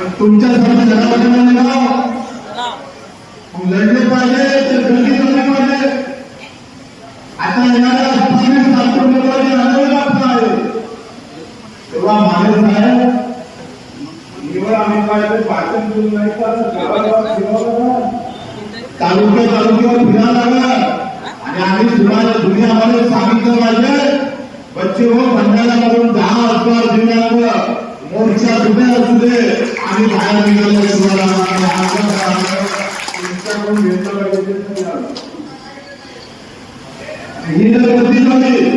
तुमच्यासाठी जनावरांना लढा. मग लढले पाहिजे तर गर्दी झाली पाहिजे आता येणाऱ्या आंदोलन आपलं आहे. तेव्हा माने साहेब निवड आम्ही पाहिजे भाषण देऊन नाही तर गावागावात फिरावं. तालुक्या तालुक्यावर फिरायला लागणार आणि आम्ही तुम्हाला तुम्ही आम्हाला सांगितलं पाहिजे. बच्चे हो भंडारा करून दहा हजार दिनांक मोर्चा कुठे असू दे आणि बाहेर निघाले तुम्हाला आम्हाला घेतलं ही जर गती झाली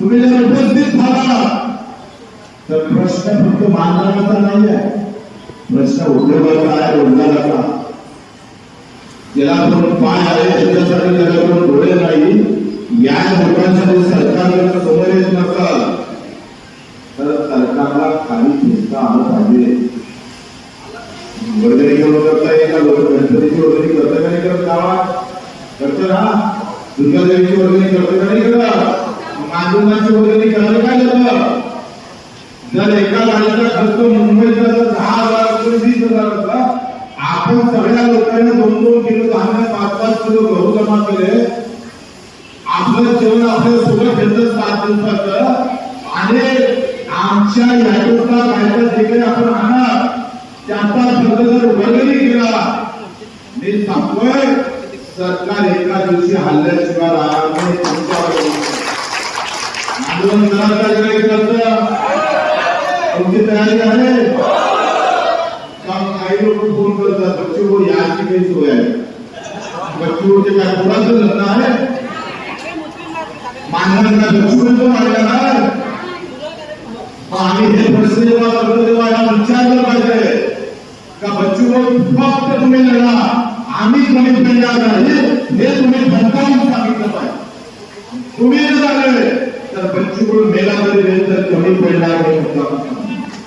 तुम्ही जर उपस्थित झाला तर प्रश्न फक्त मानणाऱ्याचा नाही आहे. प्रश्न उद्योगाचा आहे रोजगाराचा. ज्याला आपण पाय आहे त्याच्यासाठी ज्याला म्हणजे पाहिजे वर्गणी करून करता येईल का? गणपतीची वर्गणी करता का? नाही करत गावात करतो ना दुर्गादेवीची वर्गणी करतो का नाही करत मांडुनाची वर्गणी करायला काय झालं जर एका गाडीचा खर्च मुंबईचा जर दहा हजार रुपये वीस हजार असला आपण सगळ्या लोकांना दोन दोन किलो दहा पाच पाच किलो गहू जमा केले. आपलं जेवण आपल्याला सगळं घेतलं सात दिवसाचं. आणि आमच्या यादूचा कायदा जे काही आपण आणणार त्याचा शब्द जर वर्गणी केला. मी सांगतोय सरकार एका दिवशी हल्ल्याशिवाय राहणार नाही तुमच्यावर आंदोलन करायला काय तुमची तयारी आहे? काही लोक फोन करतात बच्चू याची काही सोय आहे. काय कोणाचं लग्न आहे? बच्चू मारला आम्ही हे प्रश्न जेव्हा करतो तेव्हा याला विचारलं पाहिजे. का बच्चू फक्त तुम्ही लढा आम्ही कमी पेडणार नाही. हे तुम्ही धमकावून सांगितलं पाहिजे. तुम्ही जर आले तर बच्चू मेला तरी तर कमी पेडणार नाही.